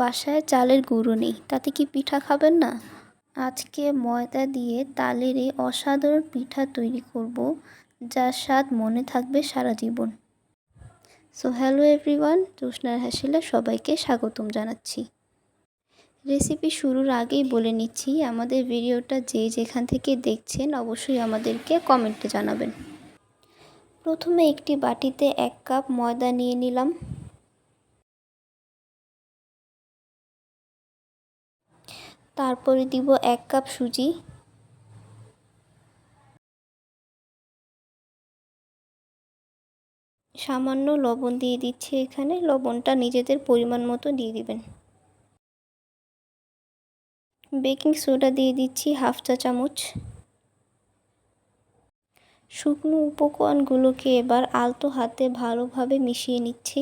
বাসায় চালের গুঁড়ো নেই, তাতে কি পিঠা খাবেন না? আজকে ময়দা দিয়ে তালের এই অসাধারণ পিঠা তৈরি করব, যার স্বাদ মনে থাকবে সারা জীবন। সো হ্যালো এভরিওয়ান জোসনার হাসিলা সবাইকে স্বাগতম জানাচ্ছি। রেসিপি শুরুর আগেই বলে নিচ্ছি, আমাদের ভিডিওটা যে যেখান থেকে দেখছেন অবশ্যই আমাদেরকে কমেন্টে জানাবেন। প্রথমে একটি বাটিতে এক কাপ ময়দা নিয়ে নিলাম। তারপরে দিব এক কাপ সুজি। সামান্য লবণ দিয়ে দিচ্ছি এখানে। লবণটা নিজেদের পরিমাণ মতো দিয়ে দিবেন। বেকিং সোডা দিয়ে দিচ্ছি হাফ চা চামচ। শুকনো উপকরণগুলোকে এবার আলতো হাতে ভালোভাবে মিশিয়ে নিচ্ছি।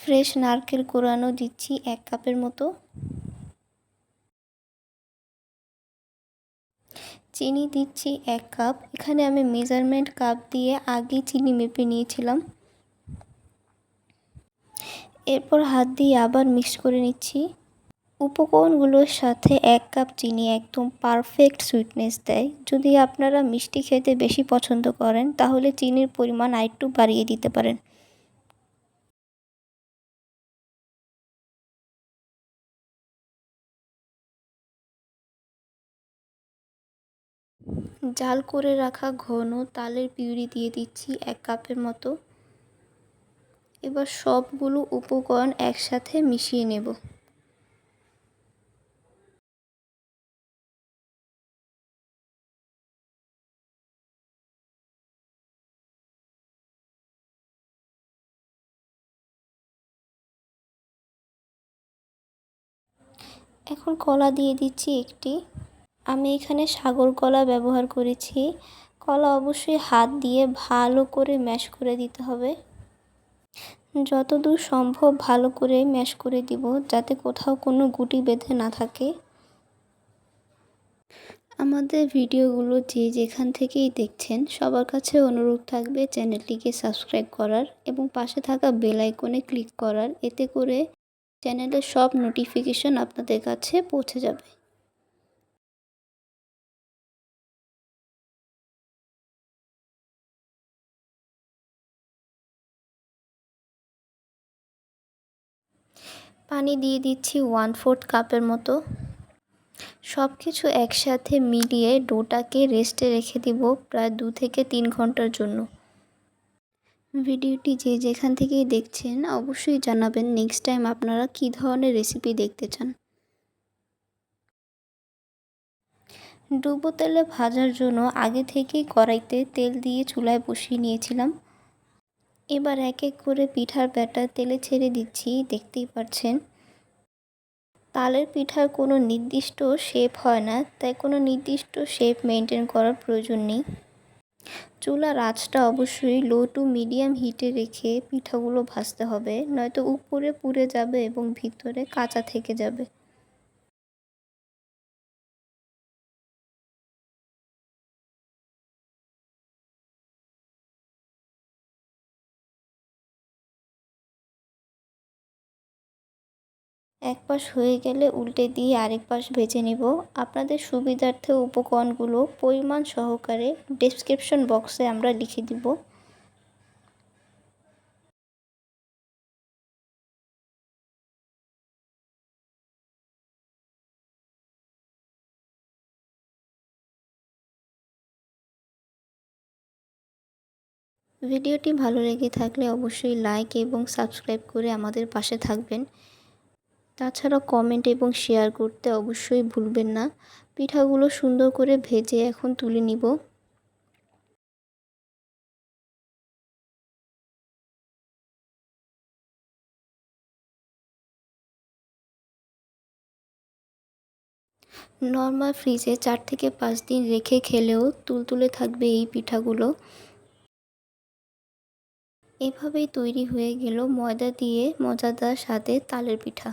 ফ্রেশ নারকেল কোরানো দিচ্ছি এক কাপের মতো। চিনি দিচ্ছি এক কাপ। এখানে আমি মেজারমেন্ট কাপ দিয়ে আগে চিনি মেপে নিয়েছিলাম। এরপর হাত দিয়ে আবার মিক্স করে নিচ্ছি। উপকরণগুলোর সাথে এক কাপ চিনি একদম পারফেক্ট সুইটনেস দেয়। যদি আপনারা মিষ্টি খেতে বেশি পছন্দ করেন, তাহলে চিনির পরিমাণ আরেকটু বাড়িয়ে দিতে পারেন। জাল করে রাখা ঘন তালের পিউরি দিয়ে দিচ্ছি এক কাপের মতো। এবার সবগুলো উপকরণ একসাথে মিশিয়ে নেব। এখন কলা দিয়ে দিচ্ছি একটি আমি এখানে সাগর কলা ব্যবহার করেছি। কলা অবশ্যই হাত দিয়ে ভালো করে ম্যাশ করে দিতে হবে। যতদূর সম্ভব ভালো করে ম্যাশ করে দিব যাতে কোথাও কোনো গুটি বেঁধে না থাকে। আমাদের ভিডিওগুলো যে যেখান থেকেই দেখছেন, সবার কাছে অনুরোধ থাকবে চ্যানেলটিকে সাবস্ক্রাইব করার এবং পাশে থাকা বেল আইকনে ক্লিক করার। এতে করে চ্যানেলের সব নোটিফিকেশন আপনাদের কাছে পৌঁছে যাবে। পানি দিয়ে দিচ্ছি ওয়ান ফোর্থ কাপের মতো। সব কিছু একসাথে মিলিয়ে ডোটাকে রেস্টে রেখে দিব প্রায় দু থেকে তিন ঘণ্টার জন্য। ভিডিওটি যে যেখান থেকেই দেখছেন, অবশ্যই জানাবেন নেক্সট টাইম আপনারা কী ধরনের রেসিপি দেখতে চান। ডুবো তেলে ভাজার জন্য আগে থেকেই কড়াইতে তেল দিয়ে চুলায় বসিয়ে নিয়েছিলাম। এবার এক এক করে পিঠার ব্যাটার তেলে ছেড়ে দিচ্ছি, দেখতেই পাচ্ছেন। তালের পিঠার কোনো নির্দিষ্ট শেপ হয় না, তাই কোনো নির্দিষ্ট শেপ মেনটেন করার প্রয়োজন নেই। চুলার আঁচটা অবশ্যই লো টু মিডিয়াম হিটে রেখে পিঠাগুলো ভাজতে হবে, নয়তো উপরে পুড়ে যাবে এবং ভিতরে কাঁচা থেকে যাবে। এক পাশ হয়ে গেলে উল্টে দিয়ে আরেক পাশ ভেজে নিব। আপনাদের সুবিধার্থে উপকরণগুলো পরিমাণ সহকারে ডেসক্রিপশন বক্সে আমরা লিখে দিব। ভিডিওটি ভালো লেগে থাকলে অবশ্যই লাইক এবং সাবস্ক্রাইব করে আমাদের পাশে থাকবেন। তাছাড়া কমেন্ট এবং শেয়ার করতে অবশ্যই ভুলবেন না। পিঠাগুলো সুন্দর করে ভেজে এখন তুলে নিব। নর্মাল ফ্রিজে চার থেকে পাঁচ দিন রেখে খেলেও তুলতুলে থাকবে এই পিঠাগুলো। এভাবেই তৈরি হয়ে গেল ময়দা দিয়ে মজাদার স্বাদে তালের পিঠা।